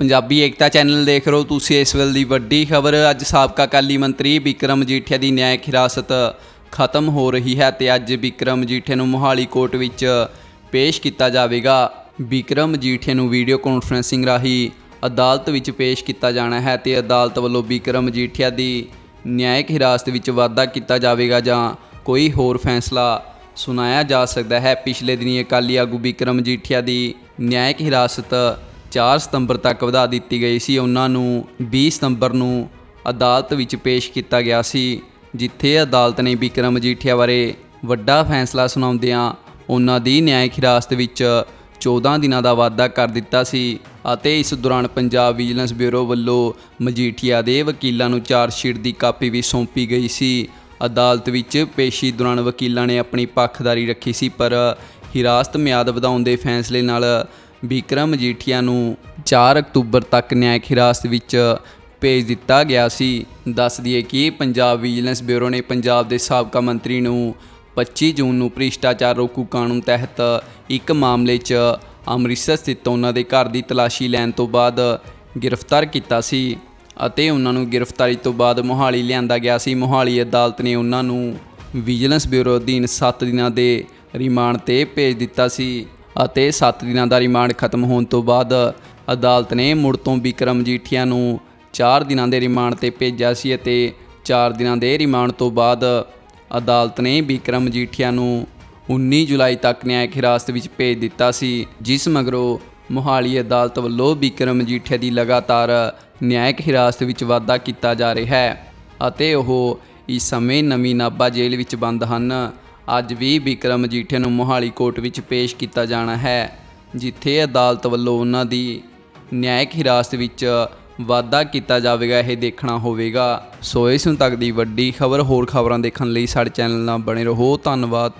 ਪੰਜਾਬੀ ਏਕਤਾ channel ਦੇਖ ਰਹੇ ਹੋ ਤੁਸੀਂ ਇਸ ਵੇਲੇ ਦੀ ਵੱਡੀ ਖਬਰ। ਅੱਜ ਸਾਬਕਾ ਅਕਾਲੀ ਮੰਤਰੀ ਵਿਕਰਮ ਮਜੀਠੀਆ ਦੀ ਨਿਆਇਕ ਹਿਰਾਸਤ ਖਤਮ ਹੋ ਰਹੀ ਹੈ ਤੇ ਅੱਜ ਵਿਕਰਮ ਮਜੀਠੀਆ ਨੂੰ ਮੋਹਾਲੀ ਕੋਰਟ ਵਿੱਚ ਪੇਸ਼ ਕੀਤਾ ਜਾਵੇਗਾ। ਵਿਕਰਮ ਮਜੀਠੀਆ ਨੂੰ ਵੀਡੀਓ ਕਾਨਫਰੈਂਸਿੰਗ ਰਾਹੀਂ ਅਦਾਲਤ ਵਿੱਚ ਪੇਸ਼ ਕੀਤਾ ਜਾਣਾ ਹੈ ਤੇ ਅਦਾਲਤ ਵੱਲੋਂ ਵਿਕਰਮ ਮਜੀਠੀਆ ਦੀ ਨਿਆਇਕ ਹਿਰਾਸਤ ਵਿੱਚ ਵਾਧਾ ਕੀਤਾ ਜਾਵੇਗਾ ਜਾਂ ਕੋਈ ਹੋਰ ਫੈਸਲਾ ਸੁਣਾਇਆ ਜਾ ਸਕਦਾ ਹੈ। ਪਿਛਲੇ ਦਿਨੀ ਅਕਾਲੀ ਆਗੂ ਵਿਕਰਮ ਮਜੀਠੀਆ ਦੀ ਨਿਆਇਕ ਹਿਰਾਸਤ 4 ਸਤੰਬਰ ਤੱਕ ਵਧਾ ਦਿੱਤੀ ਗਈ ਸੀ। ਉਹਨਾਂ ਨੂੰ 20 ਸਤੰਬਰ ਨੂੰ ਅਦਾਲਤ ਵਿੱਚ ਪੇਸ਼ ਕੀਤਾ ਗਿਆ ਸੀ, ਜਿੱਥੇ ਅਦਾਲਤ ਨੇ ਵਿਕਰਮ ਮਜੀਠੀਆ ਬਾਰੇ ਵੱਡਾ ਫੈਸਲਾ ਸੁਣਾਉਂਦਿਆਂ ਉਹਨਾਂ ਦੀ ਨਿਆਇਕ ਹਿਰਾਸਤ ਵਿੱਚ 14 ਦਿਨਾਂ ਦਾ ਵਾਅਦਾ ਕਰ ਦਿੱਤਾ ਸੀ ਅਤੇ ਇਸ ਦੌਰਾਨ ਪੰਜਾਬ ਵਿਜੀਲੈਂਸ ਬਿਊਰੋ ਵੱਲੋਂ ਮਜੀਠੀਆ ਦੇ ਵਕੀਲਾਂ ਨੂੰ ਚਾਰਜਸ਼ੀਟ ਦੀ ਕਾਪੀ ਵੀ ਸੌਂਪੀ ਗਈ ਸੀ। ਅਦਾਲਤ ਵਿੱਚ ਪੇਸ਼ੀ ਦੌਰਾਨ ਵਕੀਲਾਂ ਨੇ ਆਪਣੀ ਪੱਖਦਾਰੀ ਰੱਖੀ ਸੀ, ਪਰ ਹਿਰਾਸਤ ਮਿਆਦ ਵਧਾਉਣ ਦੇ ਫੈਸਲੇ ਨਾਲ ਵਿਕਰਮ ਮਜੀਠੀਆ ਨੂੰ 4 ਅਕਤੂਬਰ ਤੱਕ ਨਿਆਇਕ ਹਿਰਾਸਤ ਵਿੱਚ ਭੇਜ ਦਿੱਤਾ ਗਿਆ ਸੀ। ਦੱਸ ਦਈਏ ਕਿ ਪੰਜਾਬ ਵਿਜੀਲੈਂਸ ਬਿਊਰੋ ਨੇ ਪੰਜਾਬ ਦੇ ਸਾਬਕਾ ਮੰਤਰੀ ਨੂੰ 25 ਜੂਨ ਨੂੰ ਭ੍ਰਿਸ਼ਟਾਚਾਰ ਰੋਕੂ ਕਾਨੂੰਨ ਤਹਿਤ ਇੱਕ ਮਾਮਲੇ 'ਚ ਅੰਮ੍ਰਿਤਸਰ ਸਥਿਤ ਉਹਨਾਂ ਦੇ ਘਰ ਦੀ ਤਲਾਸ਼ੀ ਲੈਣ ਤੋਂ ਬਾਅਦ ਗ੍ਰਿਫਤਾਰ ਕੀਤਾ ਸੀ ਅਤੇ ਉਹਨਾਂ ਨੂੰ ਗ੍ਰਿਫਤਾਰੀ ਤੋਂ ਬਾਅਦ ਮੋਹਾਲੀ ਲਿਆਂਦਾ ਗਿਆ ਸੀ। ਮੋਹਾਲੀ ਅਦਾਲਤ ਨੇ ਉਹਨਾਂ ਨੂੰ ਵਿਜੀਲੈਂਸ ਬਿਊਰੋ ਅਧੀਨ 7 ਦਿਨਾਂ ਦੇ ਰਿਮਾਂਡ ਤੇ ਭੇਜ ਦਿੱਤਾ ਸੀ। ਅਤੇ 7 ਦਿਨਾਂ ਦਾ ਰਿਮਾਂਡ ਖਤਮ ਹੋਣ ਤੋਂ ਬਾਅਦ ਅਦਾਲਤ ਨੇ ਮੁੜ ਤੋਂ ਵਿਕਰਮ ਜੀਠੀਆ ਨੂੰ 4 ਦਿਨਾਂ ਦੇ ਰਿਮਾਂਡ ਤੇ ਭੇਜਿਆ ਸੀ ਅਤੇ 4 ਦਿਨਾਂ ਦੇ ਰਿਮਾਂਡ ਤੋਂ ਬਾਅਦ ਅਦਾਲਤ ਨੇ ਵਿਕਰਮ ਜੀਠੀਆ ਨੂੰ 19 ਜੁਲਾਈ ਤੱਕ ਨਿਆਇਕ ਹਿਰਾਸਤ ਵਿੱਚ ਭੇਜ ਦਿੱਤਾ ਸੀ, ਜਿਸ ਮਗਰੋਂ ਮੋਹਾਲੀ ਅਦਾਲਤ ਵੱਲੋਂ ਵਿਕਰਮ ਮਜੀਠੀਆ ਦੀ ਲਗਾਤਾਰ ਨਿਆਇਕ ਹਿਰਾਸਤ ਵਿੱਚ ਵਾਧਾ ਕੀਤਾ ਜਾ ਰਿਹਾ ਹੈ ਅਤੇ ਉਹ ਇਸ ਸਮੇਂ ਨਵੀਂ ਨਾਭਾ ਜੇਲ੍ਹ ਵਿੱਚ ਬੰਦ ਹਨ। ਅੱਜ ਵੀ ਵਿਕਰਮ ਮਜੀਠੀਆ ਨੂੰ ਮੋਹਾਲੀ ਕੋਰਟ ਵਿੱਚ ਪੇਸ਼ ਕੀਤਾ ਜਾਣਾ ਹੈ, ਜਿੱਥੇ ਅਦਾਲਤ ਵੱਲੋਂ ਉਹਨਾਂ ਦੀ ਨਿਆਇਕ ਹਿਰਾਸਤ ਵਿੱਚ ਵਾਧਾ ਕੀਤਾ ਜਾਵੇਗਾ, ਇਹ ਦੇਖਣਾ ਹੋਵੇਗਾ। ਸੋ ਇਸ ਨੂੰ ਤੱਕ ਦੀ ਵੱਡੀ ਖਬਰ, ਹੋਰ ਖਬਰਾਂ ਦੇਖਣ ਲਈ ਸਾਡੇ ਚੈਨਲ ਨਾਲ ਬਣੇ ਰਹੋ। ਧੰਨਵਾਦ।